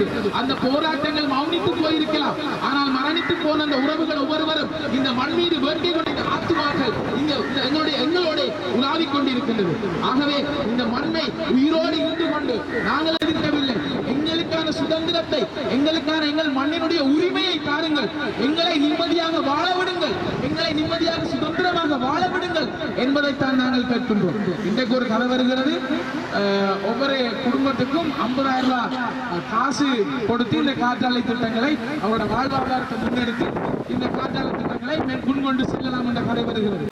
இருக்கிறது அந்த போராட்டங்கள் மௌனித்து போயிருக்கலாம். ஆனால் மரணித்து போன அந்த உறவுகள் ஒவ்வொருவரும் இந்த மண் மீது வேட்டை கொண்ட ஆத்துமாக்கள் இங்க இந்த எங்களுடைய எங்களோட உலாவிக் கொண்டிருக்கின்றது. ஆகவே இந்த மண்ணை உயிரோடு இருந்து கொண்டு நாங்கள் எதிர்க்கவில்லை. எங்களுக்கான சுதந்திரத்தை எங்களுக்கான எங்கள் மண்ணினுடைய உரிமையை தாருங்கள். எங்களை நிம்மதியாக வாழ விடுங்கள். எங்களை நிம்மதியாக சுதந்திரமாக வாழ விடுங்கள் என்பதைத்தான் நாங்கள் கேட்கின்றோம். இன்றைக்கு ஒரு கதை வருகிறது. ஒவ்வொரு குடும்பத்துக்கும் ஐம்பதாயிரம் ரூபாய் காசு கொடுத்து இந்த காற்றாலை திட்டங்களை அவரோட வாழ்வாதாரத்தை முன்னெடுத்து இந்த காற்றாலை திட்டங்களை மேல் முன்கொண்டு செல்லலாம் என்ற கதை வருகிறது.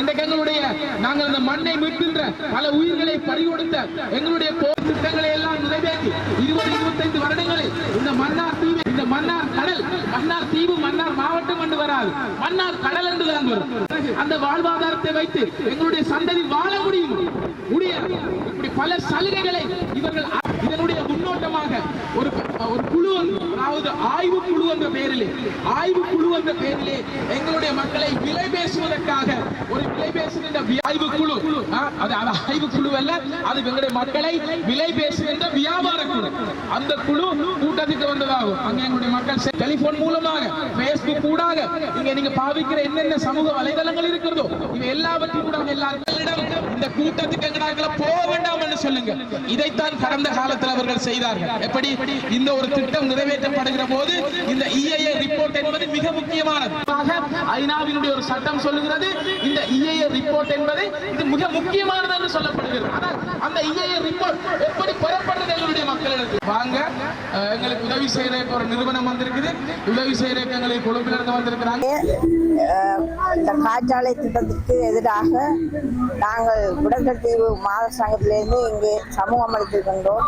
இன்றைக்கு எங்களுடைய நாங்கள் இந்த மண்ணை மீட்கின்ற பல உயிர்களை பறிகொடுத்த எங்களுடைய போர் திட்டங்களை எல்லாம் நிறைவேற்றி இருபது இருபத்தைந்து வருடங்களில் இந்த இந்த மன்னார் கடல் மன்னார் தீவு மன்னார் மாவட்டம் என்று வராது மன்னார் கடல் என்று தான் வரும். அந்த வாழ்வாதாரத்தை வைத்து எங்களுடைய சந்ததி வாழ முடியும். முடியாது இப்படி பல சலுகைகளை இவர்கள் இதனுடைய முன்னோட்டமாக ஒரு ஒரு குழு அதாவது ஆய்வு குழு என்ற பெயரிலே ஆய்வு குழு என்ற பெயரிலே எங்களுடைய மக்களை விலை பேசுவதற்காக ஒரு விலை பேசுகின்ற ஆய்வு குழு. அது அது ஆய்வு குழு அல்ல அது எங்களுடைய மக்களை விலை பேசுகின்ற வியாபார குழு. அந்த குழு கூட்டத்துக்கு வந்ததாகும். அங்க எங்களுடைய மக்கள் டெலிபோன் மூலமாக பேஸ்புக் கூடாக இங்க நீங்க பாவிக்கிற என்னென்ன சமூக வலைதளங்கள் இருக்கிறதோ இவை எல்லாவற்றையும் கூட எல்லாரிடம் இந்த கூட்டத்துக்கு எங்கடாக்கள போக வேண்டாம் என்று சொல்லுங்க. இதைத்தான் கடந்த காலத்தில் அவர்கள் செய்தார்கள். எப்படி? இந்த ஒரு திட்டம் நிறைவேற்றப்படுகிற போது இந்த இஐஏ ரிப்போர்ட் என்பது மிக முக்கியமானது. ஐநாவினுடைய ஒரு சட்டம் சொல்லுகிறது இந்த இஐஏ ரிப்போர்ட் என்பது இது மிக முக்கியமானது என்று சொல்லப்படுகிறது. ஆனால் அந்த இஐஏ ரிப்போர்ட் எப்படி பெறப்பட எங்களுடைய மக்களிடத்தில் வாங்க எங்களுக்கு உதவி செய்யற ஒரு நிறுவனம் வந்திருக்குது. உதவி செய்யற எங்களுக்கு கொழும்பிலிருந்து வந்திருக்கிறாங்க. இந்த காற்றாலை திட்டத்திற்கு எதிராக நாங்கள் குடந்தல் தீவு மாத சங்கத்திலிருந்து இங்கே சமூகம் அளித்திருக்கின்றோம்.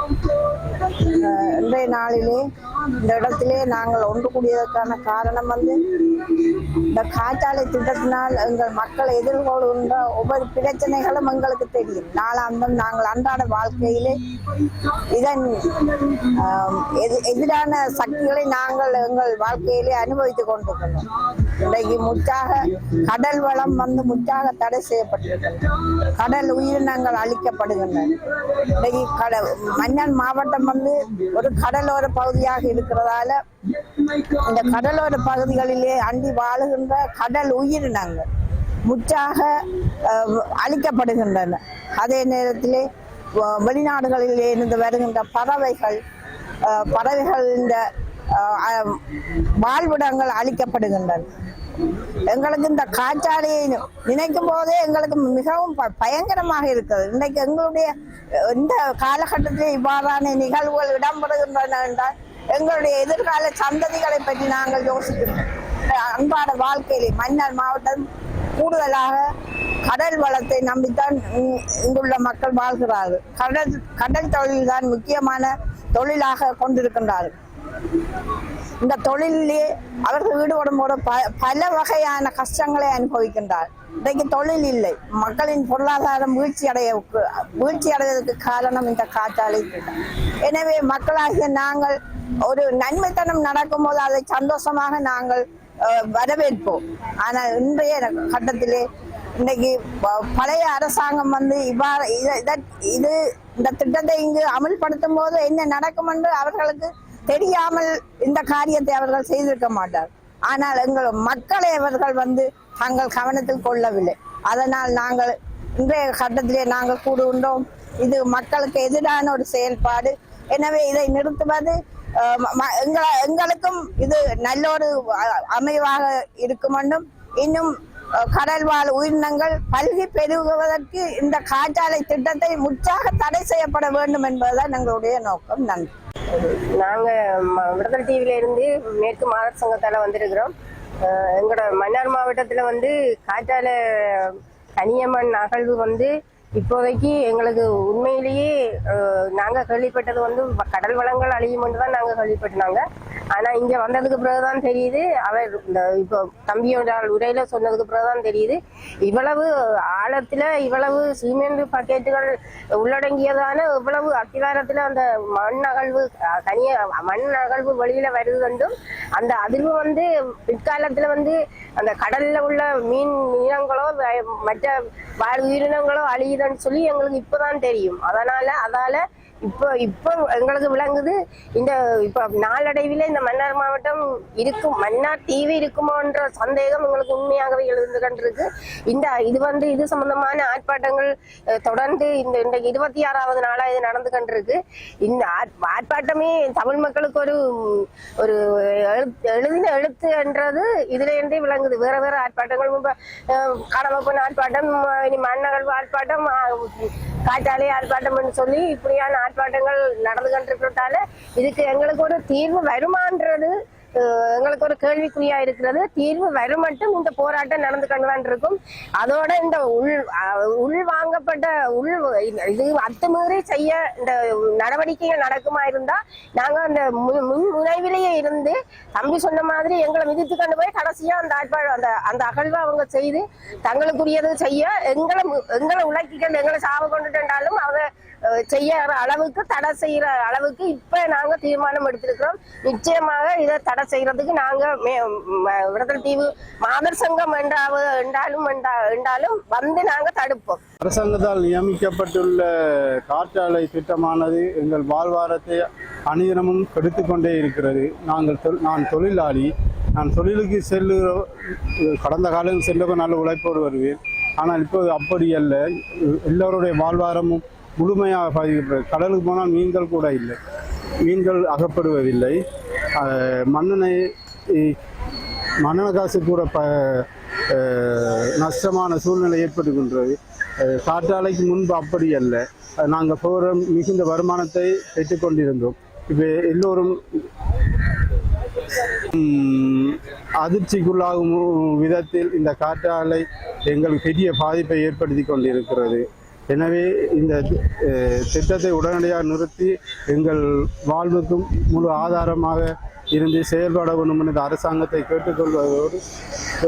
இன்றைய நாளிலே இந்த இடத்திலே நாங்கள் ஒன்று கூடியதற்கான காரணம் வந்து இந்த காற்றாலை திட்டத்தினால் எங்கள் மக்கள் எதிர்கொள்கின்ற ஒவ்வொரு பிரச்சனைகளும் எங்களுக்கு தெரியும். நாளாந்தம் நாங்கள் அன்றாட வாழ்க்கையிலே இதன் எதிரான சக்திகளை நாங்கள் எங்கள் வாழ்க்கையிலே அனுபவித்துக் கொண்டிருக்கிறோம். இன்றைக்கு முற்றாக கடல் வளம் வந்து முற்றாக தடை செய்யப்பட்டிருக்கிறது. கடல் உயிரினங்கள் அழிக்கப்படுகின்றன. இன்றைக்கு கடல் மன்னன் மாவட்டம் வந்து ஒரு கடலோர பகுதியாக இருக்கிறதால இந்த கடலோர பகுதிகளிலே அண்டி வாழுகின்ற கடல் உயிரினங்கள் முற்றாக அழிக்கப்படுகின்றன. அதே நேரத்திலே வ- வெளிநாடுகளில் இருந்து வருகின்ற பறவைகள் பறவைகள் இந்த வாழ்விடங்கள் அழிக்கப்படுகின்றன. எங்களுக்கு இந்த காற்றாலையை நினைக்கும் போதே எங்களுக்கு மிகவும் பயங்கரமாக இருக்கிறது. இன்றைக்கு எங்களுடைய இந்த காலகட்டத்தில் இவ்வாறான நிகழ்வுகள் இடம்பெறுகின்றன என்றால் எங்களுடைய எதிர்கால சந்ததிகளை பற்றி நாங்கள் யோசிக்கிறோம். அன்றாட வாழ்க்கையிலே மன்னர் மாவட்டம் கூடுதலாக கடல் வளத்தை நம்பித்தான் இங்குள்ள மக்கள் வாழ்கிறார்கள். கடல் கடல் தொழில் தான் முக்கியமான தொழிலாக கொண்டிருக்கின்றார்கள். இந்த தொழிலே அவர்கள் ஈடுபடும் போது பல வகையான கஷ்டங்களை அனுபவிக்கின்றார் இன்றைக்கு தொழில் இல்லை. மக்களின் பொருளாதாரம் வீழ்ச்சி அடைய வீழ்ச்சி அடைவதற்கு காரணம் இந்த காற்றாலை திட்டம். எனவே மக்களாகிய நாங்கள் ஒரு நன்மைத்தனம் நடக்கும்போது அதை சந்தோஷமாக நாங்கள் அஹ், வரவேற்போம். ஆனால் இன்றைய கட்டத்திலே இன்னைக்கு ப- பழைய அரசாங்கம் வந்து இவ்வாறு இத- இத- இது இந்த திட்டத்தை இங்கு அமல்படுத்தும் போது என்ன நடக்கும் என்று அவர்களுக்கு தெரியாமல் இந்த காரியத்தை அவர்கள் செய்திருக்க மாட்டார் ஆனால் எங்கள் மக்களை அவர்கள் வந்து தங்கள் கவனத்தில் கொள்ளவில்லை. அதனால் நாங்கள் இன்றைய கட்டத்திலே நாங்கள் கூடுகின்றோம் இது மக்களுக்கு எதிரான ஒரு செயல்பாடு. எனவே இதை நிறுத்துவது எங்கள எங்களுக்கும் இது நல்ல ஒரு அமைவாக இருக்கும் என்றும் இன்னும் கடல் வாழ் உயிரினங்கள் பல்கி பெருகுவதற்கு இந்த காற்றாலை திட்டத்தை முற்றாக தடை செய்யப்பட வேண்டும் என்பதுதான் எங்களுடைய நோக்கம். நன்றி. நாங்கள் விடுதலை டிவில இருந்து மேற்கு மாதர் சங்கத்தால வந்திருக்கிறோம். எங்களோட மன்னார் மாவட்டத்துல வந்து காற்றால கனியம்மன் அகழ்வு வந்து இப்போதைக்கு எங்களுக்கு உண்மையிலேயே நாங்கள் நாங்க கேள்விப்பட்டது வந்து கடல் வளங்கள் அழியும் தான் நாங்க கேள்விப்பட்டாங்க ஆனா இங்க வந்ததுக்கு பிறகுதான் தெரியுது. அவர் இந்த இப்போ தம்பியோட உரையில சொன்னதுக்கு பிறகுதான் தெரியுது. இவ்வளவு ஆழத்துல இவ்வளவு சிமெண்ட் பாக்கெட்டுகள் உள்ளடங்கியதான இவ்வளவு அத்திவாரத்துல அந்த மண் அகழ்வு தனிய மண் அகழ்வு வெளியில வருது என்றும் அந்த அதிர்வு வந்து பிற்காலத்துல வந்து அந்த கடல்ல உள்ள மீன் இனங்களோ மற்ற வாழ் உயிரினங்களோ அழியுதுன்னு சொல்லி எங்களுக்கு இப்பதான் தெரியும். அதனால அதால இப்போ இப்போ எங்களுக்கு விளங்குது இந்த இப்போ நாளடைவில் இந்த மன்னார் மாவட்டம் இருக்கும் மன்னார் தீவு இருக்குமோன்ற சந்தேகம் எங்களுக்கு உண்மையாகவே எழுந்து கண்டிருக்கு. இந்த இது வந்து இது சம்பந்தமான ஆர்ப்பாட்டங்கள் தொடர்ந்து இந்த இந்த இருபத்தி ஆறாவது நாளாக இது நடந்து கண்டிருக்கு. இந்த ஆர்ப்பாட்டமே தமிழ் மக்களுக்கு ஒரு ஒரு எழுதின எழுத்து என்றது இதுலேருந்தே விளங்குது. வேற வேற ஆர்ப்பாட்டங்கள் இப்ப, கடமைப்பன் ஆர்ப்பாட்டம் இனி மன்னகல் ஆர்ப்பாட்டம் காற்றாலே காற்றாலை ஆர்ப்பாட்டம் சொல்லி இப்படியான ஆர்ப்பாட்டங்கள் நடந்து கொண்டிருக்கிறதால இதுக்கு எங்களுக்கு ஒரு தீர்வு வருமான்றது எங்களுக்கு ஒரு கேள்விக்குறியா இருக்கிறது. தீர்வு வரும் மட்டும் இந்த போராட்டம் நடந்து கொண்டுதான் இருக்கும் அதோட இந்த உள் உள் வாங்கப்பட்ட உள் இது அத்துமீறி செய்ய இந்த நடவடிக்கைகள் நடக்குமா இருந்தா நாங்க அந்த முன் முனைவிலேயே இருந்து தம்பி சொன்ன மாதிரி எங்களை மிதித்து கொண்டு போய் கடைசியா அந்த ஆட்பாடு அந்த அந்த அகழ்வை அவங்க செய்து தங்களுக்குரியது செய்ய எங்களை எங்களை உழைக்கிக்கொண்டு எங்களை சாவ கொண்டுட்டாலும் அவங்க செய்யற அளவுக்கு தடை செய்யற அளவுக்கு இப்ப நாங்க தீர்மானம் எடுத்திருக்கிறோம். நிச்சயமாக இதை தடை செய்யறதுக்கு நாங்க மே- விடுதலை தீவு மாதர் சங்கம் என்றாவது என்றாலும் என்றா- என்றாலும் வந்து நாங்க தடுப்போம். அரசாங்கத்தால் நியமிக்கப்பட்டுள்ள காற்றாலை திட்டமானது எங்கள் வாழ்வாரத்தை அனுதினமும் கெடுத்து கொண்டே இருக்கிறது. நாங்கள் தொ- நான் தொழிலாளி. நான் தொழிலுக்கு செல்லுகிற கடந்த காலம் செல்ல நல்ல உழைப்போடு வருவேன். ஆனால் இப்போது அப்படி அல்ல. எல்லோருடைய வாழ்வாரமும் முழுமையாக பாதிக்கப்படுகிறது கடலுக்கு போனால் மீன்கள் கூட இல்லை. மீன்கள் அகப்படுவதில்லை. அஹ், மண்ணெண்ணெய் காசு கூட ப நஷ்டமான சூழ்நிலை ஏற்படுகின்றது. காற்றாலைக்கு முன்பு அப்படி அல்ல. நாங்கள் போகிற மிகுந்த வருமானத்தை பெற்றுக்கொண்டிருந்தோம். இப்போ எல்லோரும் அதிர்ச்சிக்குள்ளாகும் விதத்தில் இந்த காற்றாலை எங்களுக்கு பெரிய பாதிப்பை ஏற்படுத்தி கொண்டிருக்கிறது. எனவே இந்த திட்டத்தை உடனடியாக நிறுத்தி எங்கள் வாழ்வுக்கும் முழு ஆதாரமாக இருந்து செயல்பட வேண்டும் என்ற அரசாங்கத்தை கேட்டுக்கொள்வதோடு